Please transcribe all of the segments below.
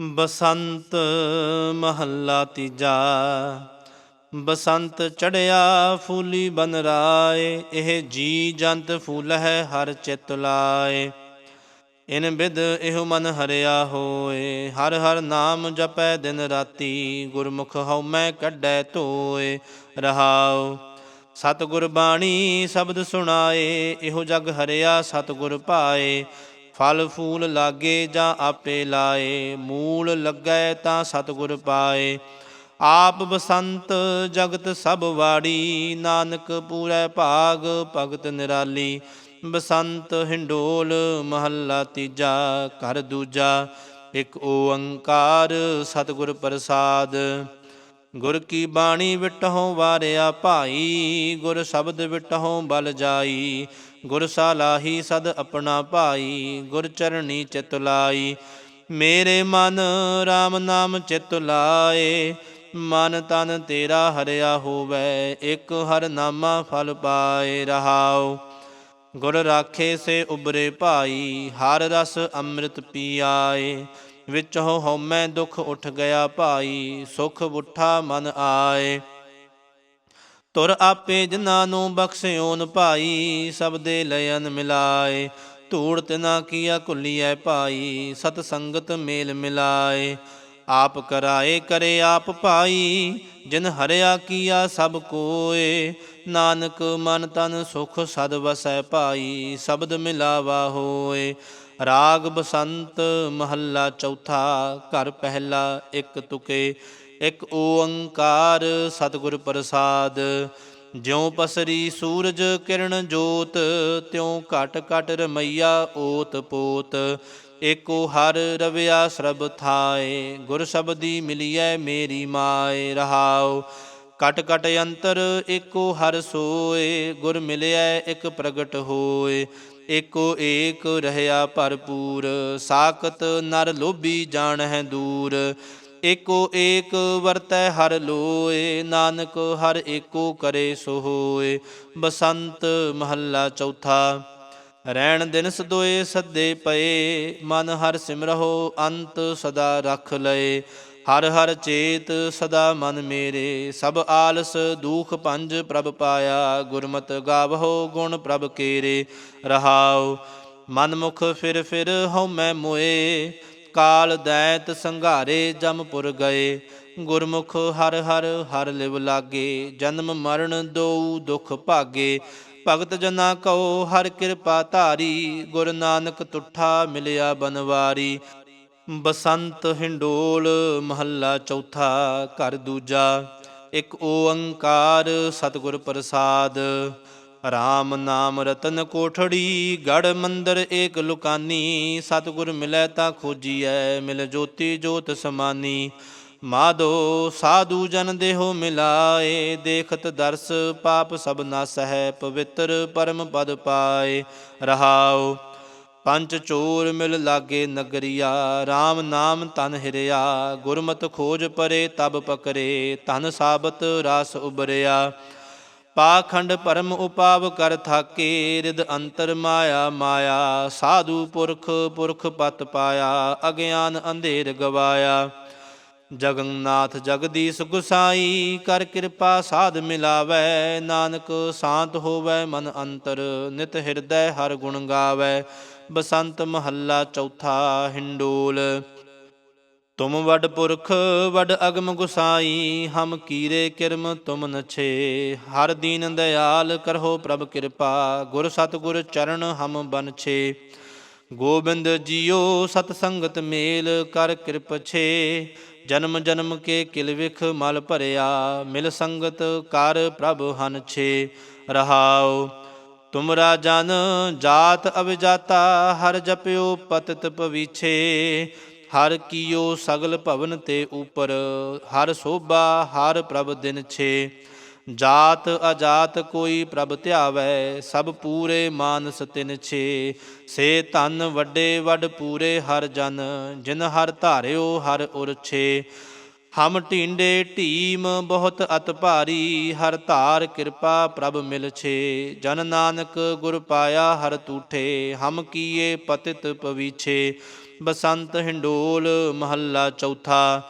ਬਸੰਤ ਮਹੱਲਾ ਤੀਜਾ। ਬਸੰਤ ਚੜਿਆ ਫੂਲੀ ਬਨ ਰਾਏ, ਇਹ ਜੀ ਜੰਤ ਫੂਲ ਹੈ ਹਰ ਚਿਤ ਲਾਏ। ਇਨ ਬਿਦ ਇਹੋ ਮਨ ਹਰਿਆ ਹੋਏ, ਹਰ ਹਰ ਨਾਮ ਜਪੈ ਦਿਨ ਰਾਤੀ, ਗੁਰਮੁਖ ਹਉ ਮੈਂ ਕੱਢੈ ਧੋਏ, ਰਹਾਉ। ਸਤਿਗੁਰ ਬਾਣੀ ਸ਼ਬਦ ਸੁਣਾਏ, ਇਹੋ ਜਗ ਹਰਿਆ ਸਤਿਗੁਰ ਪਾਏ। ਫਲ ਫੂਲ ਲਾਗੇ ਜਾਂ ਆਪੇ ਲਾਏ, ਮੂਲ ਲੱਗੈ ਤਾਂ ਸਤਿਗੁਰ ਪਾਏ। ਆਪ ਬਸੰਤ ਜਗਤ ਸਭ ਵਾੜੀ, ਨਾਨਕ ਪੂਰੈ ਭਾਗ ਭਗਤ ਨਿਰਾਲੀ। ਬਸੰਤ ਹਿੰਡੋਲ ਮਹੱਲਾ ਤੀਜਾ, ਘਰ ਦੂਜਾ, ਇਕ ਓੰਕਾਰ ਸਤਿਗੁਰ ਪ੍ਰਸਾਦ। ਗੁਰ ਕੀ ਬਾਣੀ ਵਿਟਹੋਂ ਵਾਰਿਆ ਭਾਈ, ਗੁਰ ਸ਼ਬਦ ਵਿਟਹੋਂ ਬਲ ਜਾਈ। ਗੁਰ ਸਾਲਾਹੀ ਸਦ ਆਪਣਾ ਭਾਈ, ਗੁਰ ਚਰਣੀ ਚਿਤ ਲਾਈ। ਮੇਰੇ ਮਨ RAM ਨਾਮ ਚਿਤ ਲਾਏ। ਮਨ ਤਨ ਤੇਰਾ ਹਰਿਆ ਹੋਵੇ, ਇੱਕ ਹਰ ਨਾਮਾ ਫਲ ਪਾਏ ਰਹਾਓ ਗੁਰ ਰਾਖੇ ਸੇ ਉਬਰੇ ਭਾਈ, ਹਰ ਰਸ ਅੰਮ੍ਰਿਤ ਪੀਆਏ। ਵਿੱਚ ਹੋ ਹਉਮੈ ਦੁਖ ਉੱਠ ਗਿਆ ਭਾਈ, ਸੁਖ ਬੁੱਠਾ ਮਨ ਆਏ। ਤੁਰ ਆਪੇ ਜਿਨ੍ਹਾਂ ਨੂੰ ਬਖਸ਼ਿਓਨ ਭਾਈ, ਸਭ ਦੇ ਲਯਨ ਮਿਲਾਏ। ਧੂੜ ਤਿਨਾ ਕੀਆ ਕੁਲੀਐ ਭਾਈ, ਸਤ ਸੰਗਤ ਮੇਲ ਮਿਲਾਏ। ਆਪ ਕਰਾਏ ਕਰੇ ਆਪ ਭਾਈ, ਜਿਨ ਹਰਿਆ ਕੀਆ ਸਭ ਕੋਏ। ਨਾਨਕ ਮਨ ਤਨ ਸੁਖ ਸਦ ਵਸੈ ਭਾਈ, ਸ਼ਬਦ ਮਿਲਾਵਾ ਹੋਏ। ਰਾਗ ਬਸੰਤ ਮਹੱਲਾ ਚੌਥਾ, ਘਰ ਪਹਿਲਾ ਇੱਕ ਤੁਕੇ। ਇੱਕ ਓੰਕਾਰ ਸਤਿਗੁਰ ਪ੍ਰਸਾਦ, ਜਿਉ ਪਸਰੀ ਸੂਰਜ ਕਿਰਨ ਜੋਤ, ਤਿਉ ਘਟ ਘਟ ਰਮਈਆ ਓਤ ਪੋਤ, ਏਕੋ ਹਰ ਰਵਿਆ ਸਰਬ ਥਾਏ, ਗੁਰ ਸ਼ਬਦੀ ਮਿਲੀਐ ਮੇਰੀ ਮਾਏ ਰਹਾਉ ਕਟ ਕਟ ਅੰਤਰ ਏਕੋ ਹਰ ਸੋਏ, ਗੁਰ ਮਿਲਿਐ ਇਕ ਪ੍ਰਗਟ ਹੋਏ, ਏਕੋ ਏਕ ਰਹਿਆ ਭਰਪੂਰ, ਸਾਖਤ ਨਰ ਲੋਭੀ ਜਾਣ ਹੈ ਦੂਰ ਏਕੋ ਏਕ ਵਰਤੈ ਹਰ ਲੋਏ, ਨਾਨਕ ਹਰ ਏਕੋ ਕਰੇ ਸੋ ਹੋਏ ਬਸੰਤ ਮਹੱਲਾ ਚੌਥਾ ਰਹਿਣ ਦਿਨ ਸਦੋਏ ਸੱਦੇ ਪਏ, ਮਨ ਹਰ ਸਿਮਰਹੁ ਅੰਤ ਸਦਾ ਰੱਖ ਲਏ। ਹਰ ਹਰ ਚੇਤ ਸਦਾ ਮਨ ਮੇਰੇ, ਸਭ ਆਲਸ ਦੁਖ ਪੰਜ ਪ੍ਰਭ ਪਾਇਆ। ਗੁਰਮਤਿ ਗਾਵਹੁ ਗੁਣ ਪ੍ਰਭ ਕੇਰੇ, ਰਹਾਉ। ਮਨ ਮੁਖ ਫਿਰ ਫਿਰ ਹਉ ਮੈਂ ਮੋਏ ਕਾਲ ਦੈਤ ਸੰਘਾਰੇ ਜਮਪੁਰ ਗਏ। ਗੁਰਮੁਖ ਹਰ ਹਰ ਹਰ ਲਿਵ ਲਾਗੇ। ਜਨਮ ਮਰਨ ਦੋ ਦੁਖ ਭਾਗੇ। ਭਗਤ ਜਨਾ ਕਉ ਹਰ ਕਿਰਪਾ ਧਾਰੀ। ਗੁਰ ਨਾਨਕ ਤੁਠਾ ਮਿਲਿਆ ਬਨਵਾਰੀ। ਬਸੰਤ ਹਿੰਡੋਲ ਮਹੱਲਾ ਚੌਥਾ ਘਰ ਦੂਜਾ। ਇੱਕ ਓੰਕਾਰ ਸਤਿਗੁਰ ਪ੍ਰਸਾਦ। ਰਾਮ ਨਾਮ ਰਤਨ ਕੋਠੜੀ, ਗੜ ਮੰਦਰ ਏਕ ਲੁਕਾਨੀ, ਸਤਿਗੁਰ ਮਿਲੈ ਤਾਂ ਖੋਜੀਐ, ਮਿਲ ਜੋਤੀ ਜੋਤ ਸਮਾਨੀ। ਮਾਧੋ ਸਾਧੂ ਜਨ ਦੇਹੋ ਮਿਲਾਏ, ਦੇਖਤ ਦਰਸ ਪਾਪ ਸਭ ਨਾਸਹਿ ਪਵਿੱਤਰ ਪਰਮ ਪਦ ਪਾਏ। ਰਹਾਉ, ਪੰਜ ਚੋਰ ਮਿਲ ਲਾਗੇ ਨਗਰੀਆ RAM ਨਾਮ ਤਨ ਹਿਰਿਆ, ਗੁਰਮਤ ਖੋਜ ਪਰੇ ਤਬ ਪਕਰੇ ਤਨ ਸਾਬਤ ਰਾਸ ਉਬਰਿਆ ਪਾਖੰਡ ਪਰਮ ਉਪਾਵ ਕਰ ਥਾਕੇ ਰਿਦ ਅੰਤਰ ਮਾਇਆ ਮਾਇਆ, ਸਾਧੂ ਪੁਰਖ ਪੁਰਖ ਪਤ ਪਾਇਆ, ਅਗਿਆਨ ਅੰਧੇਰ ਗਵਾਇਆ। ਜਗਨਨਾਥ ਜਗਦੀਸ਼ ਗੁਸਾਈ, ਕਰ ਕਿਰਪਾ ਸਾਧ ਮਿਲਾਵੈ, ਨਾਨਕ ਸ਼ਾਂਤ ਹੋਵੈ ਮਨ ਅੰਤਰ, ਨਿਤ ਹਿਰਦੈ ਹਰ ਗੁਣ ਗਾਵੈ। ਬਸੰਤ ਮਹੱਲਾ ਚੌਥਾ, ਹਿੰਡੋਲ। ਤੁਮ ਵਡ ਪੁਰਖ, ਵਡ ਅਗਮ ਗੁਸਾਈ, ਹਮ ਕੀਰੇ ਕਿਰਮ ਤੁਮ ਨਛੇ ਹਰ ਦੀਨ ਦਇਆਲ ਕਰਹੋ ਪ੍ਰਭ ਕਿਰਪਾ, ਗੁਰ ਸਤਿਗੁਰ ਚਰਨ ਹਮ ਬਨਛੇ ਗੋਬਿੰਦ ਜੀਓ ਸਤ ਸੰਗਤ ਮੇਲ, ਕਰ ਕਿਰਪ ਛੇ। ਜਨਮ ਜਨਮ ਕੇ ਕਿਲ ਵਿਖ ਮਲ ਭਰਿਆ, ਮਿਲ ਸੰਗਤ ਕਰ ਪ੍ਰਭ ਹਨ ਛੇ। ਰਹਾਉ ਤੁਮਰਾ ਜਨ ਜਾਤ ਅਵਿਜਾਤਾ ਹਰ ਜਪਿਓ ਪਤਿਤ ਪਵੀਛੇ ਹਰ ਕੀਓ ਸਗਲ ਭਵਨ ਤੇ ਉਪਰ, ਹਰ ਸੋਭਾ, ਹਰ ਪ੍ਰਭ ਦਿਨ ਛੇ। ਜਾਤ ਅਜਾਤ ਕੋਈ ਪ੍ਰਭ ਧਿਆਵੈ, ਸਭ ਪੂਰੇ ਮਾਨਸ ਤਿਨ ਛੇ। ਸੇ ਧਨ ਵੱਡੇ ਵੱਡ ਪੂਰੇ ਹਰ ਜਨ, ਜਿਨ ਹਰ ਧਾਰਿਓ ਹਰ ਉਰ ਛੇ। ਹਮ ਢੀਂਡੇ ਢੀਮ ਬਹੁਤ ਅਤ ਭਾਰੀ, ਹਰ ਧਾਰ ਕਿਰਪਾ ਪ੍ਰਭ ਮਿਲ ਛੇ। ਜਨ ਨਾਨਕ ਗੁਰ ਪਾਇਆ ਹਰ ਤੂਠੇ, ਹਮ ਕੀਏ ਪਤਿਤ ਪਵੀਛੇ। ਬਸੰਤ ਹਿੰਡੋਲ ਮਹੱਲਾ ਚੌਥਾ,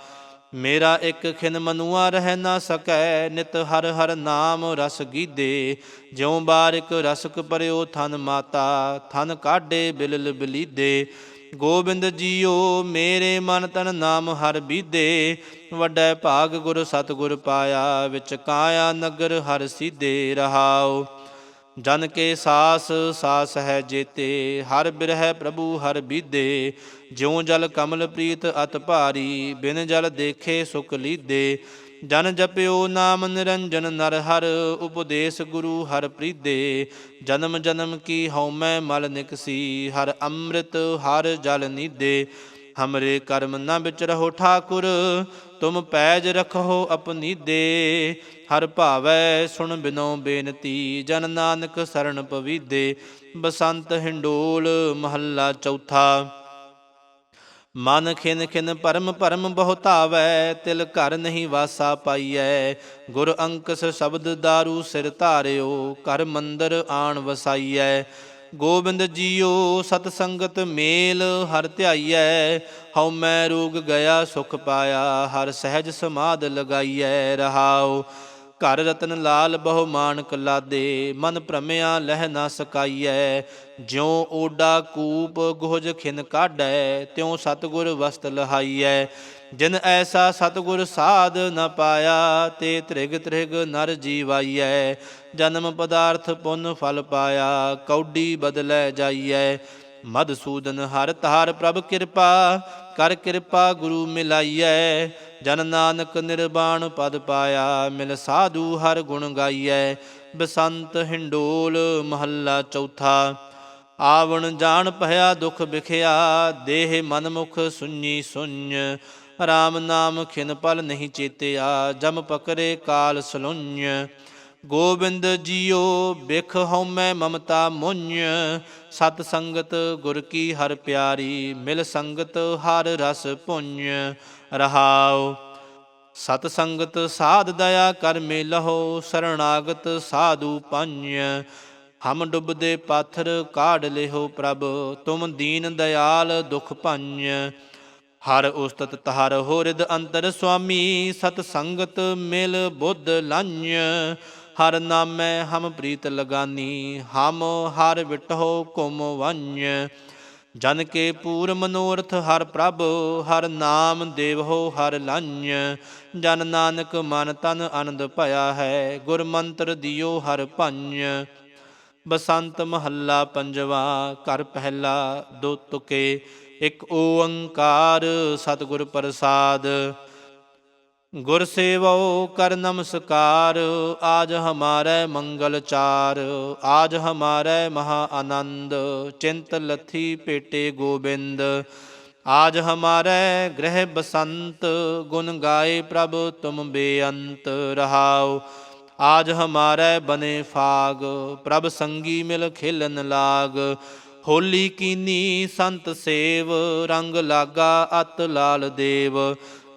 ਮੇਰਾ ਇੱਕ ਖਿਨ ਮਨੁਆ ਰਹਿ ਨਾ ਸਕੈ, ਨਿਤ ਹਰ ਹਰ ਨਾਮ ਰਸ ਗੀਦੇ, ਜਿਉ ਬਾਰਿਕ ਰਸਕ ਪਰਿਓ ਥਨ ਮਾਤਾ, ਥਨ ਕਾਢੇ ਬਿਲਲ ਬਲੀਦੇ। ਗੋਬਿੰਦ ਜੀਓ, ਮੇਰੇ ਮਨ ਤਨ ਨਾਮ ਹਰ ਬੀਦੇ, ਵੱਡਾ ਭਾਗ ਗੁਰ ਸਤਿਗੁਰ ਪਾਇਆ, ਵਿੱਚ ਕਾਇਆ ਨਗਰ ਹਰ ਸੀਦੇ ਰਹਾਓ ਜਨ ਕੇ ਸਾਸ ਸਾਸ ਹੈ ਜੇਤੇ, ਹਰ ਬਿਰਹਿ ਪ੍ਰਭੂ ਹਰ ਬੀਦੇ ਜਿਉ ਜਲ ਕਮਲ ਪ੍ਰੀਤ ਅਤ ਭਾਰੀ, ਬਿਨ ਜਲ ਦੇਖੇ ਸੁਖ ਲੀਦੇ ਜਨ ਜਪਿਓ ਨਾਮ ਨਿਰੰਜਨ ਨਰ ਹਰ, ਉਪਦੇਸ਼ ਗੁਰੂ ਹਰ ਪ੍ਰੀਦੇ ਜਨਮ ਜਨਮ ਕੀ ਹਉਮੈ ਮਲ ਨਿਕਸੀ, ਹਰ ਅੰਮ੍ਰਿਤ ਹਰ ਜਲ ਨੀਦੇ ਹਮਰੇ ਕਰਮ ਨ ਵਿਚ ਰਹੋ ਠਾਕੁਰ ਤੁਮ ਪੈਜ ਰਖੋ ਆਪਣੀ ਦੇ, ਹਰ ਭਾਵੈ ਸੁਣ ਬਿਨੋ ਬੇਨਤੀ, ਜਨ ਨਾਨਕ ਸਰਣ ਪਵੀਦੇ, ਬਸੰਤ ਹਿੰਡੋਲ ਮਹੱਲਾ ਚੌਥਾ। ਮਨ ਖਿਨ ਖਿਨ ਪਰਮ ਪਰਮ ਬਹੁਤਾਵੈ ਤਿਲ ਘਰ ਨਹੀਂ ਵਾਸਾ ਪਾਈਐ। ਗੁਰ ਅੰਕਸ ਸ਼ਬਦ ਦਾਰੂ ਸਿਰ ਧਾਰਿਓ, ਘਰ ਮੰਦਰ ਆਣ ਵਸਾਈਐ। ਗੋਬਿੰਦ ਜੀਓ ਸਤ ਸੰਗਤ ਮੇਲ ਹਰ ਧਿਆਈਐ, ਹਉ ਮੈਂ ਰੋਗ ਗਿਆ ਸੁਖ ਪਾਇਆ, ਹਰ ਸਹਿਜ ਸਮਾਦ ਲਗਾਈਐ, ਰਹਾਉ ਘਰ ਰਤਨ ਲਾਲ ਬਹੁ ਮਾਨਕ ਲਾਦੇ, ਮਨ ਭ੍ਰਮਿਆ ਲਹਿ ਨਾ ਸਕਾਈਐ। ਜਿਉ ਓਡਾ ਕੂਪ ਗੋਜ ਖਿਨ ਕਾਢੈ, ਤਿਉ ਸਤਗੁਰ ਵਸਤ ਲਹਾਈਐ। ਜਿਨ ਐਸਾ ਸਤਗੁਰ ਸਾਧ ਨ ਪਾਇਆ, ਤੇ ਤ੍ਰਿਗ ਤ੍ਰਿਗ ਨਰ ਜੀਵਾਈਐ। ਜਨਮ ਪਦਾਰਥ ਪੁੰਨ ਫਲ ਪਾਇਆ, ਕੌਡੀ ਬਦਲੈ ਜਾਈਐ। ਮਦਸੂਦਨ ਹਰ ਤਾਰ ਪ੍ਰਭ ਕਿਰਪਾ, ਕਰ ਕਿਰਪਾ ਗੁਰੂ ਮਿਲਾਈਐ। ਜਨ ਨਾਨਕ ਨਿਰਵਾਣ ਪਦ ਪਾਇਆ, ਮਿਲ ਸਾਧੂ ਹਰ ਗੁਣ ਗਾਈਐ। ਬਸੰਤ ਹਿੰਡੋਲ ਮਹੱਲਾ ਚੌਥਾ, ਆਵਣ ਜਾਣ ਭਇਆ ਦੁਖ ਵਿਖਿਆ। ਦੇਹ ਮਨ ਮੁਖ ਸੁੰਨੀ ਸੁੰਨ RAM ਨਾਮ ਖਿਨ ਪਲ ਨਹੀਂ ਚੇਤਿਆ। ਜਮ ਪਕਰੇ ਕਾਲ ਸਲੁੰਨ। ਗੋਬਿੰਦ ਜੀਓ, ਬਿਖ ਹਉਮੈ ਮਮਤਾ ਮੁੰਝ ਸਤ ਸੰਗਤ ਗੁਰ ਕੀ ਹਰ ਪਿਆਰੀ, ਮਿਲ ਸੰਗਤ ਹਰ ਰਸ ਪੁੰਝ ਰਹਾਉ, ਸਤ ਸੰਗਤ ਸਾਧ ਦਇਆ ਕਰ ਮਿਲਹੁ, ਸਰਣਾਗਤ ਸਾਧੂ ਪੰਜ ਹਮ ਡੁੱਬਦੇ ਪਾਥਰ ਕਾਢ ਲਿਹੋ ਪ੍ਰਭ, ਤੁਮ ਦੀਨ ਦਿਆਲ ਦੁਖ ਭੰਜ ਹਰ ਉਸਤਤ ਤਹਰ ਹੋਰਿਦ ਅੰਤਰ ਸੁਆਮੀ, ਸਤ ਸੰਗਤ ਮਿਲ ਬੁੱਧ ਲੰਝ ਹਰ ਨਾਮੈ ਹਮ ਪ੍ਰੀਤ ਲਗਾਨੀ, ਹਮ ਹਰ ਵਿਟਹੁ ਕੁਮ ਵੰਝ ਜਨ ਕੇ ਪੂਰ ਮਨੋਰਥ ਹਰ ਪ੍ਰਭ, ਹਰ ਨਾਮ ਦੇਵੋ ਹਰ ਲੰਝ ਜਨ ਨਾਨਕ ਮਨ ਤਨ ਆਨੰਦ ਭਇਆ ਹੈ, ਗੁਰ ਮੰਤਰ ਦਿਓ ਹਰ ਭੰਜ। ਬਸੰਤ ਮਹੱਲਾ ਪੰਜਵਾ, ਘਰ ਪਹਿਲਾ ਦੋ ਤੁਕੇ, ਇੱਕ ਓੰਕਾਰ ਸਤਿਗੁਰ ਪ੍ਰਸਾਦ। ਗੁਰ ਸੇਵੋ ਕਰ ਨਮਸਕਾਰ, ਆਜ ਹਮਾਰੇ ਮੰਗਲ ਚਾਰ, ਆਜ ਹਮਾਰੇ ਮਹਾ ਆਨੰਦ, ਚਿੰਤ ਲਥੀ ਪੇਟੇ ਗੋਬਿੰਦ। ਆਜ ਹਮਾਰੇ ਗ੍ਰਹਿ ਬਸੰਤ, ਗੁਣ ਗਾਏ ਪ੍ਰਭ ਤੁਮ ਬੇਅੰਤ ਰਹਾਓ ਆਜ ਹਮਾਰੇ ਬਨੇ ਫਾਗ, ਪ੍ਰਭ ਸੰਗੀ ਮਿਲ ਖੇਲਨ ਲਾਗ। ਹੋਲੀ ਕੀਨੀ ਸੰਤ ਸੇਵ, ਰੰਗ ਲਾਗਾ ਅਤ ਲਾਲ ਦੇਵ।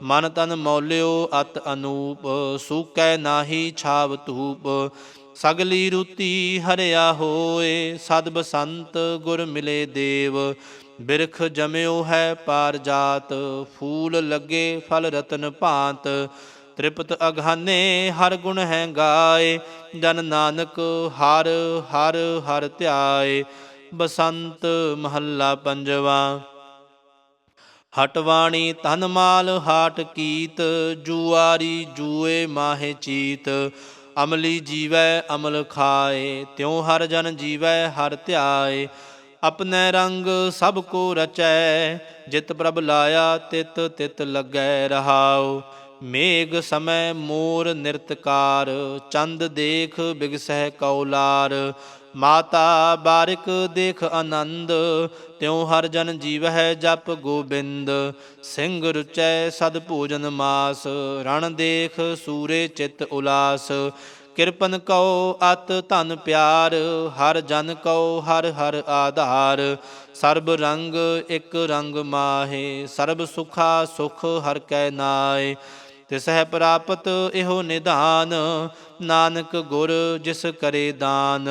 ਮਨ ਤਨ ਮੌਲਿਓ ਅਤ ਅਨੂਪ, ਸੂਕੈ ਨਾਹੀ ਛਾਵ ਧੂਪ। ਸਗਲੀ ਰੁਤੀ ਹਰਿਆ ਹੋਏ, ਸਦ ਬਸੰਤ ਗੁਰ ਮਿਲੇ ਦੇਵ। ਬਿਰਖ ਜਮਿਓ ਹੈ ਪਾਰ ਜਾਤ, ਫੂਲ ਲੱਗੇ ਫਲ ਰਤਨ ਭਾਂਤ। ਤ੍ਰਿਪਤ ਅਗਾਨੇ ਹਰ ਗੁਣ ਹੈ ਗਾਏ, ਜਨ ਨਾਨਕ ਹਰ ਹਰ ਹਰ ਧਿਆਏ। ਬਸੰਤ ਮਹੱਲਾ ਪੰਜਵਾ। ਹਟਵਾਣੀ ਤਨ ਮਾਲ ਹਾਟ ਕੀਤ, ਜੂਆਰੀ ਜੂਏ ਮਾਹੇ ਚੀਤ। ਅਮਲੀ ਜੀਵੈ ਅਮਲ ਖਾਏ, ਤਿਉ ਹਰ ਜਨ ਜੀਵੈ ਹਰ ਧਿਆਏ। ਆਪਣੇ ਰੰਗ ਸਭ ਕੋ ਰਚੈ, ਜਿਤ ਪ੍ਰਭ ਲਾਇਆ ਤਿਤ ਤਿਤ ਲੱਗੈ ਰਹਾਉ। ਮੇਘ ਸਮੈ ਮੋਰ ਨਿਰਤਕਾਰ, ਚੰਦ ਦੇਖ ਬਿਗਸਹਿ ਕੌਲਾਰ ਮਾਤਾ ਬਾਰਿਕ ਦੇਖ ਆਨੰਦ, ਤਿਉ ਹਰ ਜਨ ਜੀਵ ਹੈ ਜਪ ਗੋਬਿੰਦ। ਸਿੰਘ ਰੁਚੈ ਸਦ ਭੋਜਨ ਮਾਸ, ਰਣ ਦੇਖ ਸੂਰੇ ਚਿਤ ਉਲਾਸ। ਕਿਰਪਨ ਕਉ ਅਤ ਧਨ ਪਿਆਰ, ਹਰ ਜਨ ਕਉ ਹਰ ਹਰ ਆਧਾਰ। ਸਰਬ ਰੰਗ ਇਕ ਰੰਗ ਮਾਹੇ, ਸਰਬ ਸੁਖਾ ਸੁਖ ਹਰ ਕੈ ਨਾਏ ਤਿਸਹਿ ਪ੍ਰਾਪਤ ਇਹੋ ਨਿਧਾਨ, ਨਾਨਕ ਗੁਰ ਜਿਸ ਕਰੇ ਦਾਨ।